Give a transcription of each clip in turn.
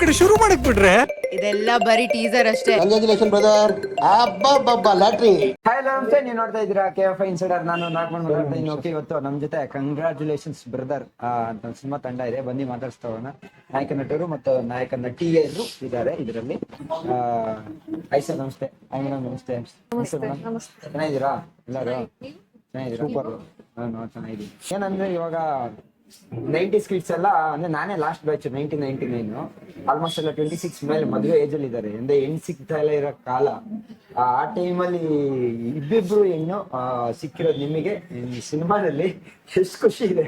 ಕಡೆ ಶುರು ಮಾಡಕ್ ಬಿಟ್ರೆ? ಇದೆಲ್ಲ ಬರೀ ಟೀಸರ್ ಅಷ್ಟೇ. ಕಂಗ್ರಾಚುಲೇಷನ್ ಬ್ರದರ್ ಅಬ್ಬಬ್ಬಬ್ಬ ಲಾಟ್ರಿ ಹಾಯ್ ನಮಸ್ತೆ ನೀವು ನೋಡ್ತಾ ಇದ್ದೀರಾ? ಕೆ ಎಫ್ ಇನ್ಸೈಡರ್ ನಾನು ನಾಗಮಣ್ ಮಾತಾಡ್ತಾ ಇದ್ದೀನಿ. ಓಕೆ ಇವತ್ತು ನಮ್ಮ ಜೊತೆ ಕಂಗ್ರಾಚುಲೇಷನ್ಸ್ ಬ್ರದರ್ ಅಂತ ಸಿನಿಮಾ ತಂಡ ಇದೆ. ಬನ್ನಿ ಮಾತಾಡ್ಸ್ತಾ ಹೋಗೋಣ. ನಾಯಕ ನಟರು ಮತ್ತು ನಾಯಕ ನಟಿಯರು ಇದ್ದಾರೆ ಇದರಲ್ಲಿ. Hi sir namaste. Hi madam namaste. Namaste. ಚೆನ್ನಾಗಿದ್ದೀರಾ? ಎಲ್ಲರೂ? ಚೆನ್ನಾಗಿದ್ದೀರಾ ಸೂಪರ್ ನಾನು ಚೆನ್ನಾಗಿದ್ದೀನಿ ಏನಂದ್ರೆ ಇವಾಗ ನೈಂಟಿ ಸ್ಕಿಟ್ಸ್ ಎಲ್ಲ ಅಂದ್ರೆ ನಾನೇ last batch nineteen ninety nine almost ಎಲ್ಲ ಟ್ವೆಂಟಿ ಸಿಕ್ಸ್ ಮೇಲೆ ಮದುವೆ ಏಜ್ ಅಲ್ಲಿ ಇದ್ದಾರೆ. ಅಂದ್ರೆ ಹೆಣ್ಣು ಸಿಗ್ತಾ ಇಲ್ಲ ಇರೋ ಕಾಲ. ಆ ಟೈಮಲ್ಲಿ ಇಬ್ಬಿಬ್ರು ಹೆಣ್ಣು ಸಿಕ್ಕಿರೋದು ನಿಮಗೆ ಸಿನಿಮಾದಲ್ಲಿ ಎಷ್ಟು ಖುಷಿ ಇದೆ?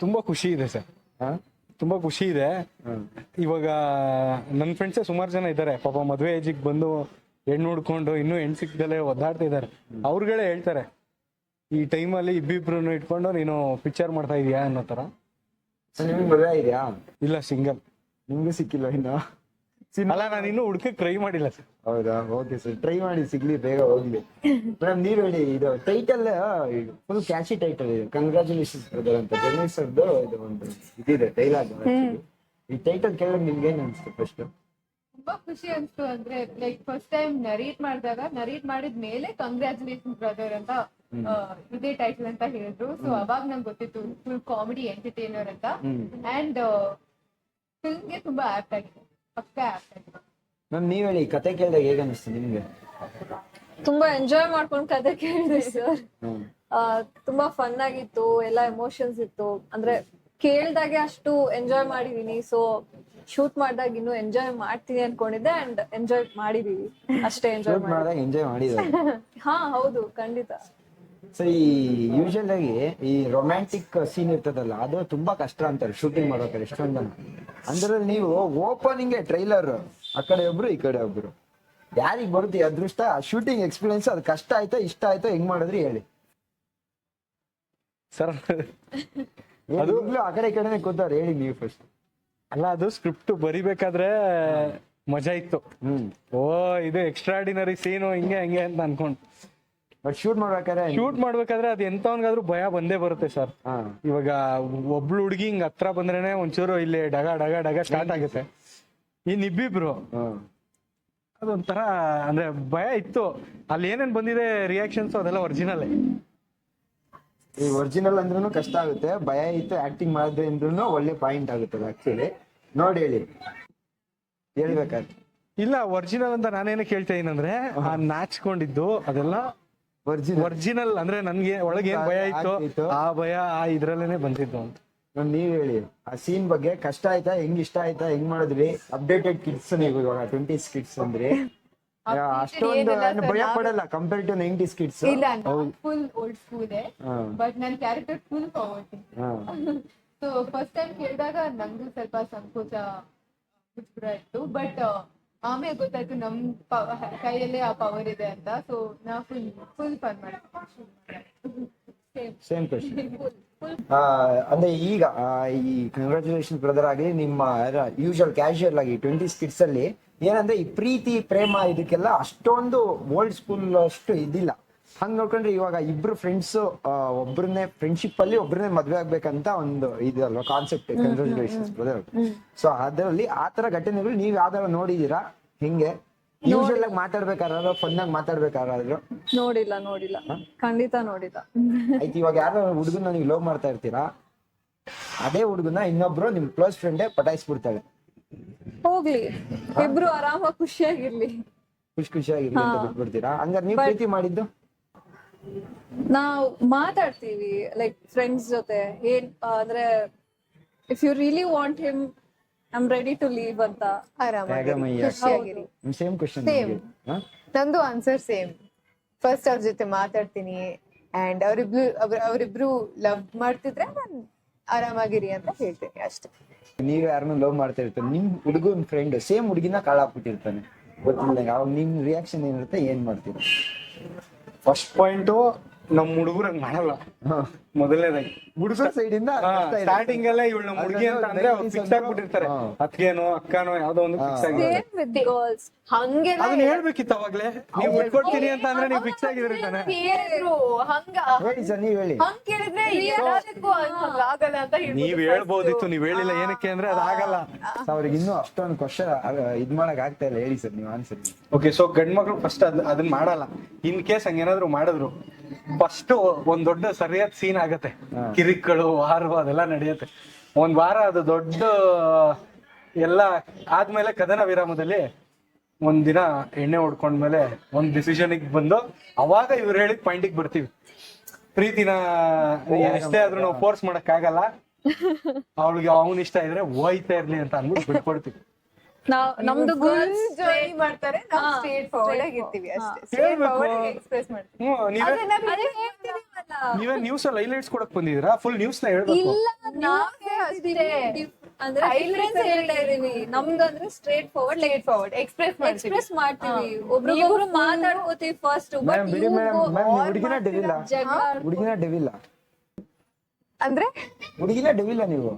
ತುಂಬಾ ಖುಷಿ ಇದೆ ಸರ್? ತುಂಬಾ ಖುಷಿ ಇದೆ. ಇವಾಗ ನನ್ನ ಫ್ರೆಂಡ್ಸೇ ಸುಮಾರು ಜನ ಇದ್ದಾರೆ. ಪಾಪ ಮದುವೆ ಏಜಿಗೆ ಬಂದು ಹೆಣ್ಣು ಹುಡ್ಕೊಂಡು ಇನ್ನೂ ಹೆಣ್ಣು ಸಿಕ್ದಲೆ ಒದ್ದಾಡ್ತಾ ಇದ್ದಾರೆ ಅವ್ರುಗಳೇ ಹೇಳ್ತಾರೆ ಈ ಟೈಮಲ್ಲಿ ಇಬ್ಬಿಬ್ರು ಇಟ್ಕೊಂಡು ನೀನು ಪಿಕ್ಚರ್ ಮಾಡ್ತಾ ಇದೀಯಾ ಅನ್ನೋ ತರ. ನಿಮ್ಗೆ ನಿಮಗೆ ಮದುವೆ ಇದೆಯಾ ಇಲ್ಲ ಸಿಂಗಲ್ ನಿಮ್ಗೂ ಸಿಕ್ಕಿಲ್ಲ ಇನ್ನು? ಅಲ್ಲ ನಾನು ಇನ್ನು ಹುಡ್ಕಕ್ ಟ್ರೈ ಮಾಡಿಲ್ಲ ಸರ್. ಹೌದಾ? ಓಕೆ ಸರ್ ಟ್ರೈ ಮಾಡಿ ಸಿಗ್ಲಿ ಬೇಗ ಹೋಗ್ಲಿ. ಮೇಡಮ್ ನೀವ್ ಹೇಳಿ ಇದು ಟೈಟಲ್ ಫುಲ್ ಕ್ಯಾಶಿ ಟೈಟಲ್ ಇದೆ. ಕಂಗ್ರಾಚುಲೇಷನ್ಸ್ ಬ್ರದರ್ ಅಂತ. ಜಗದೀಶ್ ಸರ್ದು ಇದು ಒಂದು ಇದಿದೆ ಡೈಲಾಗ್ ಈ ಟೈಟಲ್ ಕೇಳಕ್ ನಿಮ್ಗೆ ಏನ್ ಅನ್ಸುತ್ತೆ ಫಸ್ಟ್ ತುಂಬಾ ಖುಷಿ ಅನ್ಸ್ತು ಅಂದ್ರೆ ಲೈಕ್ ಫಸ್ಟ್ ಟೈಮ್ ನರೇಟ್ ಮಾಡಿದಾಗ ನರೇಟ್ ಮಾಡಿದ ಮೇಲೆ ಕಂಗ್ರಾಚುಲೇಷನ್ ಬ್ರದರ್ ಅಂತ ಇದೇ ಟೈಟಲ್ ಅಂತ ಹೇಳಿದ್ರು. ಸೊ ಅವಾಗ ನಂಗೆ ಗೊತ್ತಿತ್ತು ಫುಲ್ ಕಾಮಿಡಿ ಎಂಟರ್ಟೈನರ್ ಅಂತ. ಅಂಡ್ ಫಿಲ್ಮ್ಗೆ ತುಂಬಾ ಆಪ್ಟ್ ಆಗಿದೆ. ಪಕ್ಕ ಆಪ್ಟ್ ಆಗಿದೆ. ಮ್ಯಾಮ್ ನೀವ್ ಹೇಳಿ ಕತೆ ಕೇಳಿದಾಗ ಹೇಗೆ ಅನಿಸ್ತು ನಿಮಗೆ? ತುಂಬಾ ಎಂಜಾಯ್ ಮಾಡ್ಕೊಂಡು ಕತೆ ಕೇಳಿದೆ ಸರ್ ತುಂಬಾ ಫನ್ ಆಗಿತ್ತು ಎಲ್ಲ ಎಮೋಷನ್ಸ್ ಇತ್ತು. ಅಂದ್ರೆ ಕೇಳ್ದಾಗೆ ಅಷ್ಟು ಎಂಜಾಯ್ ಮಾಡಿದೀನಿ. ಸೊ ಶೂಟ್ ಮಾಡಿದಾಗ ಇನ್ನು ಎಂಜಾಯ್ ಮಾಡ್ತೀನಿ ಅನ್ಕೊಂಡಿದ್ದೆ ಅಂಡ್ ಎಂಜಾಯ್ ಮಾಡಿದೀವಿ. ಅಷ್ಟೇ ಎಂಜಾಯ್ ಮಾಡಿದಾಗ ಎಂಜಾಯ್ ಮಾಡಿದ ಹಾ ಹೌದು ಖಂಡಿತ. ಸೊ ಈ ಯೂಶಲ್ ಆಗಿ ಈ ರೊಮ್ಯಾಂಟಿಕ್ ಸೀನ್ ಇರ್ತದಲ್ಲ ಅದು ತುಂಬಾ ಕಷ್ಟ ಅಂತಾರೆ ಶೂಟಿಂಗ್ ಮಾಡೋಕೆ ಎಷ್ಟೊಂದ್ ಜನ ಅಂದ್ರಲ್ಲಿ ನೀವು ಓಪನಿಂಗ್ ಟ್ರೈಲರ್ ಆ ಕಡೆ ಒಬ್ರು ಈ ಕಡೆ ಒಬ್ರು. ಯಾರಿಗ್ ಬರುತ್ತೆ ಈ ಅದೃಷ್ಟ? ಶೂಟಿಂಗ್ ಎಕ್ಸ್ಪೀರಿಯನ್ಸ್ ಅದು ಕಷ್ಟ ಆಯ್ತಾ ಇಷ್ಟ ಆಯ್ತಾ ಹೆಂಗ್ ಮಾಡಿದ್ರಿ ಹೇಳಿ. ಸರ್ ಅದು ಆ ಕಡೆ ಈ ಕಡೆನೆ ಕೂತಾರೆ ಹೇಳಿ ನೀವು ಫಸ್ಟ್ ಅಲ್ಲ ಅದು ಸ್ಕ್ರಿಪ್ಟ್ ಬರಿಬೇಕಾದ್ರೆ ಮಜಾ ಇತ್ತು. ಹ್ಮ್. ಓ ಇದು ಎಕ್ಸ್ಟ್ರಾಡಿನರಿ ಸೀನು ಹಿಂಗೆ ಹಂಗೆ ಅಂತ ಅನ್ಕೊಂಡು ಬಟ್ ಶೂಟ್ ಮಾಡ್ಬೇಕಾದ್ರೆ ಶೂಟ್ ಮಾಡ್ಬೇಕಾದ್ರೆ ಅದು ಎಂತವನ್ಗಾದ್ರೂ ಭಯ ಬಂದೇ ಬರುತ್ತೆ ಸರ್. ಹಾ. ಇವಾಗ ಒಬ್ಳು ಹುಡುಗಿ ಹಿಂಗ್ ಹತ್ರ ಬಂದ್ರೇನೆ ಒಂಚೂರು ಇಲ್ಲಿ ಡಗ ಡಗ ಡಗ ಸ್ಟಾರ್ಟ್ ಆಗುತ್ತೆ. ಇನ್ ಇಬ್ಬಿಬ್ರು ಹ್ಮ್ ಅದೊಂಥರ ಅಂದ್ರೆ ಭಯ ಇತ್ತು. ಅಲ್ಲಿ ಏನೇನ್ ಬಂದಿದೆ ರಿಯಾಕ್ಷನ್ಸ್ ಅದೆಲ್ಲ ಒರಿಜಿನಲ್ ಈ ಒರಿಜಿನಲ್ ಅಂದ್ರೂ ಕಷ್ಟ ಆಗುತ್ತೆ. ಭಯ ಇತ್ತು ಆಕ್ಟಿಂಗ್ ಮಾಡಿದ್ರೆ ಅಂದ್ರೂ ಒಳ್ಳೆ ಪಾಯಿಂಟ್ ಆಗುತ್ತೆ ಆಕ್ಚುಲಿ ನೋಡಿ ಹೇಳಿ. ಹೇಳ್ಬೇಕಾದ್ರೆ. ಇಲ್ಲ ಒರಿಜಿನಲ್ ಅಂತ ನಾನೇನೇ ಕೇಳ್ತಾ ಇದ್ದೀನಂದ್ರೆ ಆ ನಾಚ್ಕೊಂಡಿದ್ದು ಅದೆಲ್ಲ ಒರಿಜಿನಲ್ ಅಂದ್ರೆ ನನ್ಗೆ ಒಳಗೆ ಏನ್ ಭಯ ಇತ್ತು? ಆ ಭಯ ಆ ಇದ್ರಲ್ಲೇನೆ ಬಂದಿದ್ದು ಅಂತ. ನೀವ್ ಹೇಳಿ. ಆ ಸೀನ್ ಬಗ್ಗೆ ಕಷ್ಟ ಆಯ್ತಾ? ಹೆಂಗ್ ಇಷ್ಟ ಆಯ್ತಾ? ಹೆಂಗ್ ಮಾಡಿದ್ರಿ? ಅಪ್ಡೇಟೆಡ್ ಕಿಡ್ಸ್ ನೀವು ಇವಾಗ ಟ್ವೆಂಟೀಸ್ ಕಿಡ್ಸ್ ಅಂದ್ರೆ. ಅಷ್ಟೊಂದು ಭಯ ಪಡಲ್ಲ ಕಂಪೇರ್ ಟು ನೈಂಟೀಸ್ ಕಿಡ್ಸ್ ಇಲ್ಲ ಫುಲ್ ಓಲ್ಡ್ ಸ್ಕೂಲ್ ಬಟ್ ನನ್ನ character full forward so first time ಕೇಳಿದಾಗ ನಂಗೂ ಸ್ವಲ್ಪ ಸಂಕೋಚ ಇತ್ತು. ಬಟ್ ಆಮೇಲೆ ಗೊತ್ತಾಯ್ತು ನಮ್ ಕೈಯಲ್ಲೇ ಆ ಪವರ್ ಇದೆ ಅಂತ. ಸೊ ನಾ full full fun same question ಅಂದ್ರೆ ಈಗ ಈ ಕಂಗ್ರಾಚುಲೇಷನ್ ಬ್ರದರ್ ಆಗಲಿ ನಿಮ್ಮ ಯೂಶುವಲ್ ಕ್ಯಾಶುಯಲ್ ಆಗಿ ಟ್ವೆಂಟಿ ಸ್ಕಿಟ್ಸ್ ಅಲ್ಲಿ ಏನಂದ್ರೆ ಈ ಪ್ರೀತಿ ಪ್ರೇಮ ಇದಕ್ಕೆಲ್ಲ ಅಷ್ಟೊಂದು ಓಲ್ಡ್ ಸ್ಕೂಲ್ ಅಷ್ಟು ಇದಿಲ್ಲ. ಹಂಗ್ ನೋಡ್ಕೊಂಡ್ರೆ ಇವಾಗ ಇಬ್ರು ಫ್ರೆಂಡ್ಸ್ ಒಬ್ರನ್ನೇ ಫ್ರೆಂಡ್ಶಿಪ್ ಅಲ್ಲಿ ಒಬ್ರನ್ನೇ ಮದ್ವೆ ಆಗ್ಬೇಕಂತ ಒಂದು ಇದಲ್ವಾ ಕಾನ್ಸೆಪ್ಟ್ ಕಂಗ್ರಾಚುಲೇಷನ್ಸ್ ಬ್ರದರ್ ಸೊ ಅದರಲ್ಲಿ ಆ ತರ ಘಟನೆಗಳು ನೀವ್ ಯಾವ್ದಾರ ನೋಡಿದೀರಾ? ಹಿಂಗೆ? ಯೂಶುವಲ್ ಆಗಿ ಮಾತಾಡ್ಬೇಕಾದ್ರೂ ಫನ್ ಆಗಿ ಮಾತಾಡ್ಬೇಕಾದ್ರೂ? ನೋಡಿಲ್ಲ ನೋಡಿಲ್ಲ. ಖಂಡಿತ ನೋಡಿಲ್ಲ. ಆಯ್ತು ಇವಾಗ ಯಾರೋ ಹುಡುಗನ ನೀವು ಲವ್ ಮಾಡ್ತಾ ಇರ್ತೀರಾ? ಅದೇ ಹುಡುಗನ ಇನ್ನೊಬ್ರು ನಿಮ್ ಕ್ಲೋಸ್ ಫ್ರೆಂಡೇ ಪಟಾಯಿಸ್ಬಿಡ್ತಾಳೆ. ಹೋಗ್ಲಿ. ಇಬ್ರು ಆರಾಮಾಗಿ ಖುಷಿಯಾಗಿರ್ಲಿ. ಖುಷಿ ಖುಷಿಯಾಗಿರ್ಲಿ ಅಂತ ಬಿಟ್ಬಿಡ್ತೀರಾ? ಹಂಗಾರೆ ನೀವು ಪ್ರೀತಿ ಮಾಡಿದ್ದು? ನಾವು ಮಾತಾಡ್ತೀವಿ ಲೈಕ್ ಫ್ರೆಂಡ್ಸ್ ಜೊತೆ. ಏನ್ ಅಂದ್ರೆ if you really want him I am ready to leave ಅಂತ. ಆರಾಮಾಗಿ. ಖುಷಿಯಾಗಿರಿ. Same question. ನಂದು ಆನ್ಸರ್ ಸೇಮ್ ಫಸ್ಟ್ ಅವ್ರ ಜೊತೆ ಮಾತಾಡ್ತೀನಿ ಅಂಡ್ ಅವರಿಬ್ರು ಅವರಿಬ್ರು ಅವ್ರಿಬ್ರು ಲವ್ ಮಾಡ್ತಿದ್ರೆ ನಾನು ಆರಾಮಾಗಿರಿ ಅಂತ ಹೇಳ್ತೀನಿ ಅಷ್ಟೇ. ನೀವ್ ಯಾರನ್ನ ಲವ್ ಮಾಡ್ತಾ ಇರ್ತಾರೆ. ನಿಮ್ ಹುಡುಗನ್ ಫ್ರೆಂಡ್ ಸೇಮ್ ಹುಡುಗಿನ ಕಾಳಾಕ್ಬಿಟ್ಟಿರ್ತಾನೆ. ಗೊತ್ತಿಲ್ಲ ಅವಾಗ ನಿಮ್ ರಿಯಾಕ್ಷನ್ ಏನಿರುತ್ತೆ ಏನ್ ಮಾಡ್ತೀರಾ? ಫಸ್ಟ್ ಪಾಯಿಂಟು ನಮ್ಮ ಹುಡುಗರು ಹಂಗ್ ಮಾಡಲ್ಲ. ಮೊದಲನೇದಾಗಿ. ಹುಡುಗರ ಸೈಡ್ ಇಂದ ಸ್ಟಾರ್ಟಿಂಗ್ ಅಲ್ಲೇ ಇವಳು ಹುಡುಗಿ ಅಂತ ಅಂದ್ರೆ ಅವ್ರು ಫಿಕ್ಸ್ ಆಗ್ಬಿಟ್ಟಿರ್ತಾರೆ. ಹಾ. ಅತ್ಗೆನೋ ಅಕ್ಕನೋ ಯಾವ್ದೋ ಒಂದು ಫಿಕ್ಸ್ ಆಗಿದೆ ಸೇಮ್ ವಿತ್ ಗರ್ಲ್ಸ್ ಹಂಗೆಲ್ಲ ಅದನ್ನ ಹೇಳ್ಬೇಕಿತ್ತು ಅವಾಗ್ಲೇ. ನೀವು ಬಿಟ್ಕೊಡ್ತೀನಿ ಅಂತ ಅಂದ್ರೆ ನೀವು ಫಿಕ್ಸ್ ಆಗಿದ್ರಿ ತಾನೆ? ಹೇಳಿದ್ರು. ಹಂಗ. ಹೇಳಿ ಸರ್ ನೀವ್ ಹೇಳಿ. ಹಂಗ್ ಕೇಳಿದ್ರೆ ಎಲ್ಲದಕ್ಕೂ ಆಗಲ್ಲ ಅಂತ ಹೇಳ್ಬಿಟ್ಟು ನೀವ್ ಹೇಳ್ಬೋದಿತ್ತು ನೀವ್ ಹೇಳಿಲ್ಲ ಏನಕ್ಕೆ ಅಂದ್ರೆ ಅದಾಗಲ್ಲ ಅವ್ರಿಗೆ ಇನ್ನೂ ಅಷ್ಟೊಂದು ಕ್ವಶನ್ ಇದ್ ಮಾಡಕ್ ಆಗ್ತಾ ಇಲ್ಲ. ಹೇಳಿ ಸರ್ ನೀವು ಆನ್ಸರ್ ಓಕೆ ಸೊ ಗಂಡ್ ಮಕ್ಳು ಫಸ್ಟ್ ಅದ್ ಅದನ್ನ ಮಾಡಲ್ಲ. ಇನ್ ಕೇಸ್ ಹಂಗೇನಾದ್ರು ಮಾಡಿದ್ರು. ಫಸ್ಟ್ ಒಂದ್ ದೊಡ್ಡ ಸರಿಯಾದ ಸೀನ್ ಆಗತ್ತೆ. ಕಿರಿಕ್ಗಳು ವಾರ ಅದೆಲ್ಲ ನಡೆಯುತ್ತೆ. ಒಂದ್ ವಾರ ಅದು ದೊಡ್ಡ ಎಲ್ಲ ಆದ್ಮೇಲೆ ಕದನ ವಿರಾಮದಲ್ಲಿ ಒಂದಿನ ದಿನ ಎಣ್ಣೆ ಹೊಡ್ಕೊಂಡ್ಮೇಲೆ ಒಂದ್ ಡಿಸಿಷನ್ ಬಂದು ಅವಾಗ ಇವ್ರು ಹೇಳಿ ಪಾಯಿಂಟಿಗೆ ಬರ್ತೀವಿ. ಪ್ರೀತಿನ ಎಷ್ಟೇ ಆದ್ರೂ ನಾವು ಫೋರ್ಸ್ ಮಾಡಕ್ ಆಗಲ್ಲ ಅವಳಿಗೆ ಅವನ್ ಇಷ್ಟ ಇದ್ರೆ ಹೋಯ್ತಾ ಇರ್ಲಿ ಅಂತ ಅಂದ್ಬಿಟ್ಟು ಬಿಟ್ಕೊಡ್ತೀವಿ. ನಾವ್ ನಮ್ದು ಜರ್ನಿ ಮಾಡ್ತಾರೆ ನಾವು ಸ್ಟ್ರೇಟ್ ಫಾರ್ವರ್ಡ್ ಆಗಿರ್ತೀವಿ. ಅಷ್ಟೇ. ಸ್ಟ್ರೇಟ್ ಫಾರ್ವರ್ಡ್ ಎಕ್ಸ್ಪ್ರೆಸ್ ಮಾಡ್ತೀವಿ. ನೀವೇ ನ್ಯೂಸ್ ಅಲ್ಲಿ ಹೈಲೈಟ್ಸ್ ಕೊಡಕ್ ಬಂದಿದ್ದೀರಾ? ಫುಲ್ ನ್ಯೂಸ್ನ ಹೇಳ್ಬೇಕು. ಇಲ್ಲ ನಾವೇ ಅಷ್ಟೇ. ಅಂದ್ರೆ ಹೈಲೈಟ್ಸ್ ಹೇಳ್ತಾ ಇದೀನಿ ನಮ್ದು ಅಂದ್ರೆ straight forward late forward express ಮಾಡ್ತೀವಿ. ಎಕ್ಸ್ಪ್ರೆಸ್ ಮಾಡ್ತೀವಿ. ಹಾ. ಒಬ್ರಿಗೊಬ್ರು ಮಾತಾಡ್ಕೋತೀವಿ ಫಸ್ಟ್ ಮ್ಯಾಮ್ ಬಿಡಿ ಮೇಡಮ್ ಹುಡುಗಿನ ಡೆವಿಲ್ಲ ಹುಡುಗಿನ ಡೆವಿಲ್ಲ ಅಂದ್ರೆ? ಹುಡುಗಿನ ಡೆವಿಲ್ಲ ನೀವು?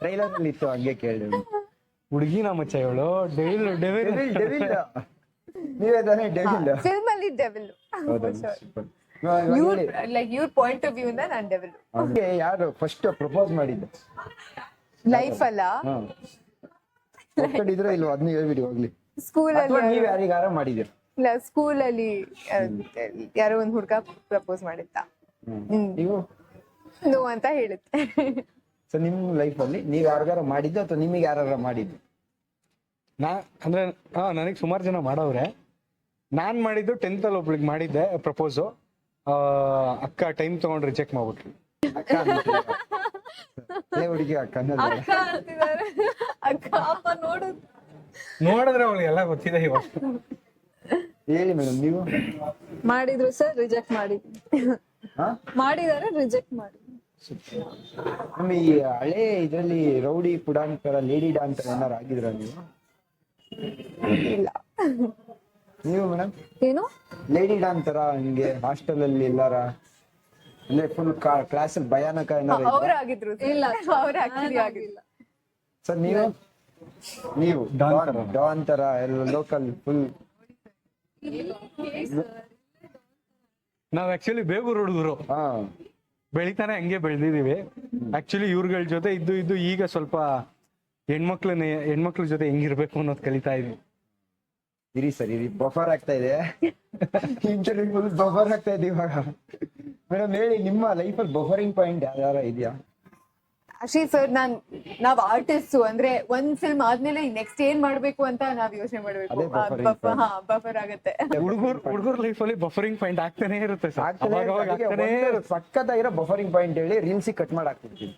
ಟ್ರೈಲರ್ ಅಲ್ಲಿ ಇತ್ತು ಹಂಗೆ ಕೇಳಿ ಹುಡುಗಿನ ಮಚ್ಚ ಇವಳು. ಡೆವಿಲ್ ಡೆವಿಲ್ ಡೆವಿಲ್ ಡೆವಿಲ್ ನೀವೇ ತಾನೇ ಡೆವಿಲ್ ಫಿಲ್ಮ್ ಅಲ್ಲಿ ಡೆವಿಲ್ ಇವ್ರ ಲೈಕ್ ಇವ್ರ ಪಾಯಿಂಟ್ ಆಫ್ ವ್ಯೂ ಇಂದ ನಾನ್ ಡೆವಿಲ್ ಅವ್ರಿಗೆ ಯಾರು ಫಸ್ಟ್ ಪ್ರಪೋಸ್ ಮಾಡಿದ್ದು? ಲೈಫ್ ಅಲ್ಲ? ಒಪ್ಕೊಂಡಿದ್ರೆ ಇಲ್ವಾ? ಅದನ್ನ ಹೇಳ್ಬಿಡಿ ಹೋಗ್ಲಿ. ಸ್ಕೂಲ್ ಅಥವಾ ಅಲ್ಲಿ ನೀವ್ ಯಾರಿಗಾರ ಮಾಡಿದಿರ ಇಲ್ಲ ಸ್ಕೂಲ್ ಅಲ್ಲಿ ಯಾರೋ ಒಂದ್ ಹುಡ್ಗ ಪ್ರಪೋಸ್ ಮಾಡಿದ್ದ. ನೀವು? ನೋ ಅಂತ ಹೇಳುತ್ತೆ. ಸೊ ನಿಮ್ ಲೈಫ್ ಅಲ್ಲಿ ನೀವ್ ಯಾರಿಗಾರ ಮಾಡಿದ್ದು ಅಥವಾ ನಿಮಗೆ ಯಾರು ಮಾಡಿದ್ದು? ನಾ ಅಂದ್ರೆ ಹಾ ನನಗೆ ಸುಮಾರು ಜನ ಮಾಡವ್ರೆ. ನಾನ್ ಮಾಡಿದ್ದು ಟೆಂತ್ ಅಲ್ಲಿ ಒಬ್ಳಿಗೆ ಮಾಡಿದ್ದೆ ಪ್ರಪೋಸು ಅಕ್ಕ ಟೈಮ್ ತಗೊಂಡ್ರಿ ರಿಜೆಕ್ಟ್ ಮಾಡ್ಬಿಟ್ರಿ. ಹುಡುಗಿ ಅಕ್ಕ ಅನ್ನೋದು ಅಕ್ಕ ಅಪ್ಪ ನೋಡು. ನೋಡಿದ್ರೆ ಅವಳಿಗೆ ಎಲ್ಲ ಗೊತ್ತಿದೆ ಇವಾಗ ಹೇಳಿ ಮೇಡಮ್ ನೀವು? ಮಾಡಿದ್ರು ಸರ್ ರಿಜೆಕ್ಟ್ ಮಾಡಿ. ಹಾ? ಮಾಡಿದಾರೆ ರಿಜೆಕ್ಟ್ ಮಾಡಿ. ನಮ್ಮ ಈ ಹಳೆ ಇದ್ರಲ್ಲಿ ರೌಡಿ ಪುಡಾಂತರ ಲೇಡಿ ಡಾನ್ಸರ್ ಏನಾರು ಆಗಿದ್ರ ನೀವು? ಇಲ್ಲ. ನೀವು ಮೇಡಮ್ ಏನು? ಲೇಡಿ ಡಾನ್ಸರ ಹಿಂಗೆ ಹಾಸ್ಟೆಲ್ ಅಲ್ಲಿ ಎಲ್ಲಾರ ಅಂದ್ರೆ ಫುಲ್ ಕ್ಲಾಸ್ ಅಲ್ಲಿ ಭಯಾನಕ ಏನಾರ ಅವ್ರು ಆಗಿದ್ರು ಇಲ್ಲ ಅವ್ರು ಆಕ್ಚುಲಿ ಆಗಿಲ್ಲ ಸರ್ ನೀವು? ನೀವು? ಡಾನ್ ತರ. ಎಲ್ಲ ಲೋಕಲ್ ಫುಲ್ ನಾವ್ ಆಕ್ಚುಲಿ ಬೇಗೂರು ಹುಡುಗರು. ಹಾ. ಬೆಳಿತಾನೆ ಹಂಗೆ ಬೆಳೆದಿದೀವಿ. ಆಕ್ಚುಲಿ ಇವ್ರಗಳ ಜೊತೆ ಇದ್ದು ಇದ್ದು ಈಗ ಸ್ವಲ್ಪ ಹೆಣ್ಮಕ್ಳನ್ನ ಹೆಣ್ಮಕ್ಳ ಜೊತೆ ಹೆಂಗಿರ್ಬೇಕು ಅನ್ನೋದು ಕಲಿತಾ ಇದ್ವಿ. ಇರಿ ಸರ್ ಇರಿ ಬಫರ್ ಆಗ್ತಾ ಇದೆ. ಇಂಟರ್ವ್ಯೂ ಫುಲ್ ಬಫರ್ ಆಗ್ತಾ ಇದೆ ಇವಾಗ. ಮೇಡಮ್ ಹೇಳಿ ನಿಮ್ಮ ಲೈಫಲ್ಲಿ ಬಫರಿಂಗ್ ಪಾಯಿಂಟ್ ಯಾವ್ದಾರ ಇದೆಯಾ? ಆಕ್ಚುಲಿ ಸರ್ ನಾನ್ ನಾವ್ ಆರ್ಟಿಸ್ಟ್ ಅಂದ್ರೆ ಒಂದ್ ಫಿಲ್ಮ್ ಆದ್ಮೇಲೆ ನೆಕ್ಸ್ಟ್ ಏನ್ ಮಾಡ್ಬೇಕು ಅಂತ ನಾವ್ ಯೋಚನೆ ಮಾಡ್ಬೇಕು. ಬಫರ್ ಆಗತ್ತೆ. ಹುಡುಗರು ಹುಡುಗರ ಲೈಫ್ ಅಲ್ಲಿ ಬಫರಿಂಗ್ ಪಾಯಿಂಟ್ ಆಗ್ತಾನೆ ಇರುತ್ತೆ ಸರ್. ಸಖತ್ತಾಗಿರೋ ಬಫರಿಂಗ್ ಪಾಯಿಂಟ್ ಹೇಳಿ ರೀಲ್ಸ್ ಕಟ್ ಮಾಡಿ